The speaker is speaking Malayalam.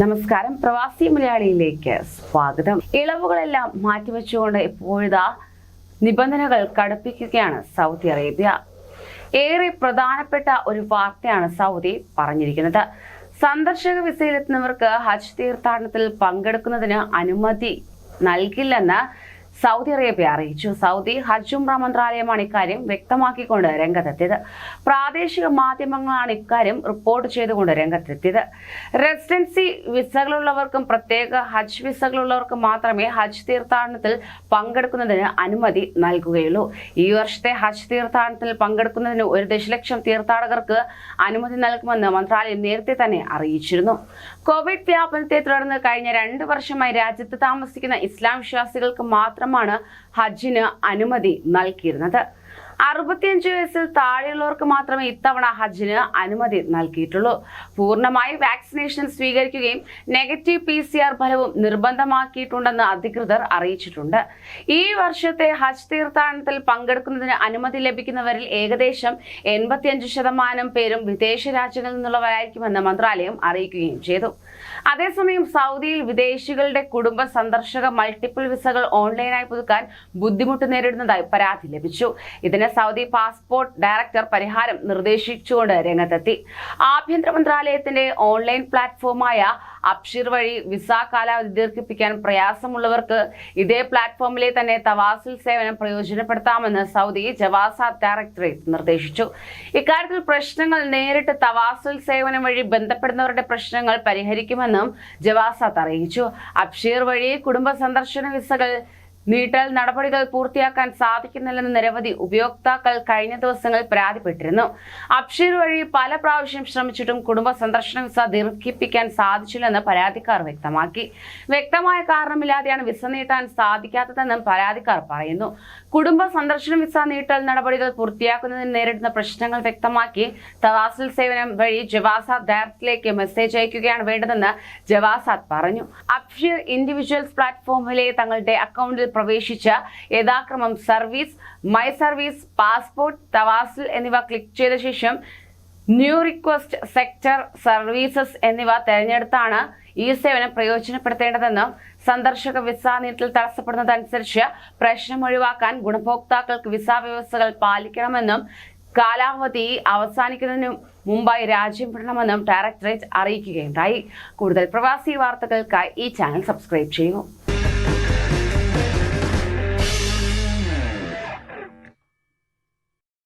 നമസ്കാരം. പ്രവാസി മലയാളിയിലേക്ക് സ്വാഗതം. ഇളവുകളെല്ലാം മാറ്റിവെച്ചുകൊണ്ട് ഇപ്പോഴിതാ നിബന്ധനകൾ കടുപ്പിക്കുകയാണ് സൗദി അറേബ്യ. ഏറെ പ്രധാനപ്പെട്ട ഒരു വാർത്തയാണ് സൗദി പറഞ്ഞിരിക്കുന്നത്. സന്ദർശക വിസയിലെത്തുന്നവർക്ക് ഹജ്ജ് തീർത്ഥാടനത്തിൽ പങ്കെടുക്കുന്നതിന് അനുമതി നൽകില്ലെന്ന് സൗദി അറേബ്യ അറിയിച്ചു. സൗദി ഹജ്ജ് ഉംറ മന്ത്രാലയമാണ് ഇക്കാര്യം വ്യക്തമാക്കിക്കൊണ്ട് രംഗത്തെത്തിയത്. പ്രാദേശിക മാധ്യമങ്ങളാണ് ഇക്കാര്യം റിപ്പോർട്ട് ചെയ്തുകൊണ്ട് രംഗത്തെത്തിയത്. റെസിഡൻസി വിസകളുള്ളവർക്കും പ്രത്യേക ഹജ്ജ് വിസകളുള്ളവർക്കും മാത്രമേ ഹജ്ജ് തീർത്ഥാടനത്തിൽ പങ്കെടുക്കുന്നതിന് അനുമതി നൽകുകയുള്ളൂ. ഈ വർഷത്തെ ഹജ്ജ് തീർത്ഥാടനത്തിൽ പങ്കെടുക്കുന്നതിന് ഒരു ദശലക്ഷം തീർത്ഥാടകർക്ക് അനുമതി നൽകുമെന്ന് മന്ത്രാലയം നേരത്തെ തന്നെ അറിയിച്ചിരുന്നു. കോവിഡ് വ്യാപനത്തെ തുടർന്ന് കഴിഞ്ഞ രണ്ട് വർഷമായി രാജ്യത്ത് താമസിക്കുന്ന ഇസ്ലാം വിശ്വാസികൾക്ക് മാത്രമാണ് ഹജ്ജിന് അനുമതി നൽകിയിരുന്നത്. അറുപത്തിയഞ്ച് വയസ്സിൽ താഴെയുള്ളവർക്ക് മാത്രമേ ഇത്തവണ ഹജ്ജിന് അനുമതി നൽകിയിട്ടുള്ളൂ. പൂർണമായി വാക്സിനേഷൻ സ്വീകരിക്കുകയും നെഗറ്റീവ് പി സി ആർ ഫലവും നിർബന്ധമാക്കിയിട്ടുണ്ടെന്ന് അധികൃതർ അറിയിച്ചിട്ടുണ്ട്. ഈ വർഷത്തെ ഹജ്ജ് തീർത്ഥാടനത്തിൽ പങ്കെടുക്കുന്നതിന് അനുമതി ലഭിക്കുന്നവരിൽ ഏകദേശം എൺപത്തിയഞ്ച് ശതമാനം പേരും വിദേശ രാജ്യങ്ങളിൽ നിന്നുള്ളവരായിരിക്കുമെന്ന് മന്ത്രാലയം അറിയിക്കുകയും ചെയ്തു. അതേസമയം സൗദിയിൽ വിദേശികളുടെ കുടുംബ സന്ദർശക മൾട്ടിപ്പിൾ വിസകൾ ഓൺലൈനായി പുതുക്കാൻ ബുദ്ധിമുട്ട് നേരിടുന്നതായി പരാതി ലഭിച്ചു. ഇതിന് സൗദി പാസ്പോർട്ട് ഡയറക്ടർ പരിഹാരം നിർദ്ദേശിച്ചുകൊണ്ട് രംഗത്തെത്തി. ആഭ്യന്തര മന്ത്രാലയത്തിന്റെ ഓൺലൈൻ പ്ലാറ്റ്ഫോമായ അപ്ഷിർ വഴി വിസ കാലാവധി ദീർഘിപ്പിക്കാൻ പ്രയാസമുള്ളവർക്ക് ഇതേ പ്ലാറ്റ്ഫോമിലെ തന്നെ തവാസിൽ സേവനം പ്രയോജനപ്പെടുത്താമെന്ന് സൗദി ജവാസ ഡയറക്ടറേറ്റ് നിർദ്ദേശിച്ചു. ഇക്കാര്യത്തിൽ പ്രശ്നങ്ങൾ നേരിട്ട് തവാസിൽ സേവനം വഴി ബന്ധപ്പെടുന്നവരുടെ പ്രശ്നങ്ങൾ പരിഹരിക്കുമെന്നും ജവാസാത്ത് അറിയിച്ചു. അപ്ഷീർ വഴി കുടുംബ സന്ദർശന വിസകൾ നീട്ടൽ നടപടികൾ പൂർത്തിയാക്കാൻ സാധിക്കുന്നില്ലെന്ന് നിരവധി ഉപയോക്താക്കൾ കഴിഞ്ഞ ദിവസങ്ങളിൽ പരാതിപ്പെട്ടിരുന്നു. അബ്ഷീർ വഴി പല പ്രാവശ്യം ശ്രമിച്ചിട്ടും കുടുംബ സന്ദർശന വിസ ദീർഘിപ്പിക്കാൻ സാധിച്ചില്ലെന്ന് പരാതിക്കാർ വ്യക്തമാക്കി. വ്യക്തമായ കാരണമില്ലാതെയാണ് വിസ നീട്ടാൻ സാധിക്കാത്തതെന്നും പരാതിക്കാർ പറയുന്നു. കുടുംബ സന്ദർശന വിസ നീട്ടൽ നടപടികൾ പൂർത്തിയാക്കുന്നതിന് നേരിടുന്ന പ്രശ്നങ്ങൾ വ്യക്തമാക്കി തവാസിൽ സേവനം വഴി ജവാസാദ് ഡയറക്റ്റിലേക്ക് മെസ്സേജ് അയക്കുകയാണ് വേണ്ടതെന്ന് ജവാസാദ് പറഞ്ഞു. അബ്ഷീർ ഇൻഡിവിജ്വൽസ് പ്ലാറ്റ്ഫോമിലെ തങ്ങളുടെ അക്കൗണ്ടിൽ പ്രവേശിച്ച യഥാക്രമം സർവീസ് മൈ സർവീസ് പാസ്പോർട്ട് തവാസിൽ എന്നിവ ക്ലിക്ക് ചെയ്ത ശേഷം ന്യൂ റിക്വസ്റ്റ് സെക്ടർ സർവീസസ് എന്നിവ തെരഞ്ഞെടുത്താണ് ഈ സേവനം പ്രയോജനപ്പെടുത്തേണ്ടതെന്നും സന്ദർശക വിസ നീട്ടിൽ തടസ്സപ്പെടുന്നതനുസരിച്ച് പ്രശ്നം ഒഴിവാക്കാൻ ഗുണഭോക്താക്കൾക്ക് വിസ വ്യവസ്ഥകൾ പാലിക്കണമെന്നും കാലാവധി അവസാനിക്കുന്നതിന് മുമ്പായി രാജ്യം വിടണമെന്നും ഡയറക്ടറേറ്റ് അറിയിക്കുകയുണ്ടായി. കൂടുതൽ പ്രവാസി വാർത്തകൾക്കായി ഈ ചാനൽ സബ്സ്ക്രൈബ് ചെയ്യൂ.